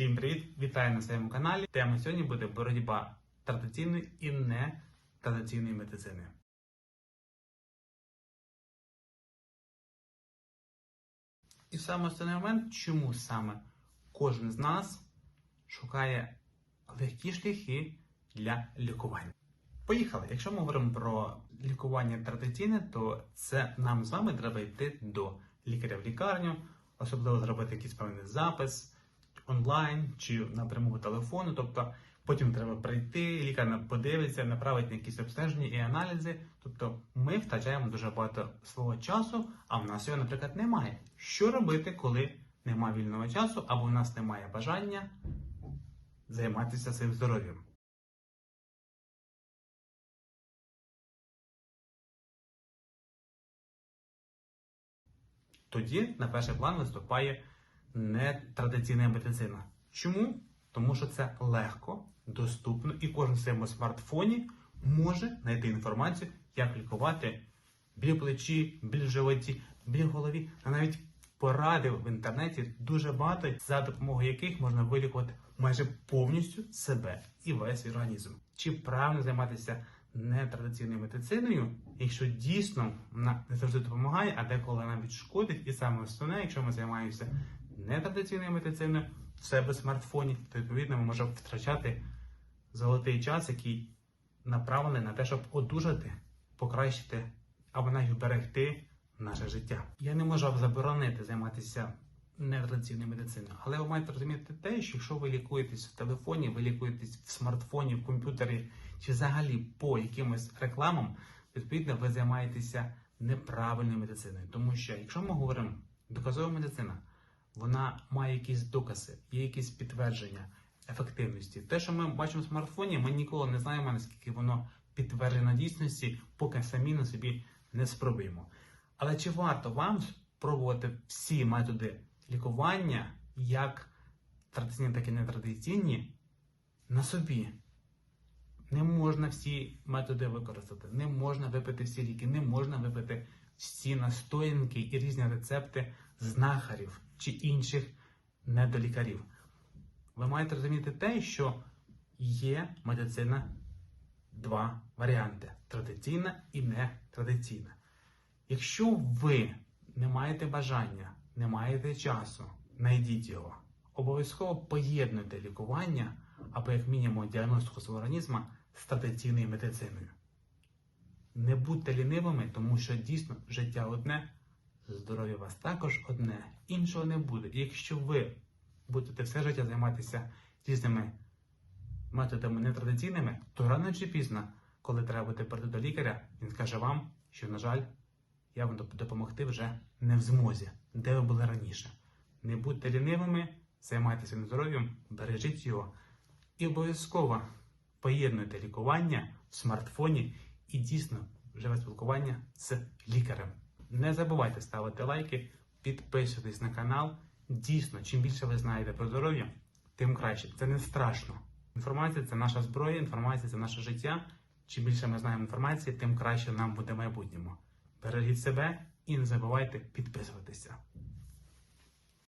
Всім привіт! Вітаю на своєму каналі. Тема сьогодні буде боротьба традиційної і нетрадиційної медицини. І саме основний момент, чому саме кожен з нас шукає легкі шляхи для лікування. Поїхали! Якщо ми говоримо про лікування традиційне, то це нам з вами треба йти до лікаря в лікарню, особливо зробити якийсь певний запис онлайн чи напряму телефону. Тобто потім треба прийти, лікар подивиться, направить на якісь обстеження і аналізи. Тобто ми втрачаємо дуже багато свого часу, а в нас його, наприклад, немає. Що робити, коли немає вільного часу або в нас немає бажання займатися своїм здоров'ям? Тоді на перший план виступає нетрадиційна медицина. Чому? Тому що це легко, доступно, і кожен в своєму смартфоні може знайти інформацію, як лікувати біль плечі, біль животі, біль голові, а навіть поради в інтернеті дуже багато, за допомогою яких можна вилікувати майже повністю себе і весь організм. Чи правильно займатися нетрадиційною медициною, якщо дійсно вона не завжди допомагає, а деколи навіть шкодить, і саме основне, якщо ми займаємося нетрадиційною медициною в себе в смартфоні, то відповідно ми можемо втрачати золотий час, який направлений на те, щоб одужати, покращити або навіть вберегти наше життя. Я не можу заборонити займатися нетрадиційною медициною, але ви маєте розуміти те, що якщо ви лікуєтесь в телефоні, ви лікуєтесь в смартфоні, в комп'ютері чи взагалі по якимось рекламам, відповідно ви займаєтеся неправильною медициною. Тому що, якщо ми говоримо доказова медицина, вона має якісь докази, є якісь підтвердження ефективності. Те, що ми бачимо в смартфоні, ми ніколи не знаємо, наскільки воно підтверджено дійсності, поки самі на собі не спробуємо. Але чи варто вам спробувати всі методи лікування, як традиційні, так і нетрадиційні, на собі? Не можна всі методи використати, не можна випити всі ліки, не можна випити всі настоянки і різні рецепти знахарів чи інших недолікарів. Ви маєте розуміти те, що є медицина два варіанти: традиційна і нетрадиційна. Якщо ви не маєте бажання, не маєте часу, знайдіть його. Обов'язково поєднуйте лікування або, як мінімум, діагностику свого організму з традиційною медициною. Не будьте лінивими, тому що дійсно життя одне, здоров'я вас також одне, іншого не буде. І якщо ви будете все життя займатися різними методами нетрадиційними, то рано чи пізно, коли треба буде прийти до лікаря, він скаже вам, що, на жаль, я вам допомогти вже не в змозі, де ви були раніше. Не будьте лінивими, займайтеся здоров'ям, бережіть його. І обов'язково поєднуйте лікування в смартфоні і дійсно живе спілкування з лікарем. Не забувайте ставити лайки, підписуйтесь на канал. Дійсно, чим більше ви знаєте про здоров'я, тим краще. Це не страшно. Інформація це наша зброя, інформація це наше життя. Чим більше ми знаємо інформації, тим краще нам буде в майбутньому. Бережіть себе і не забувайте підписуватися.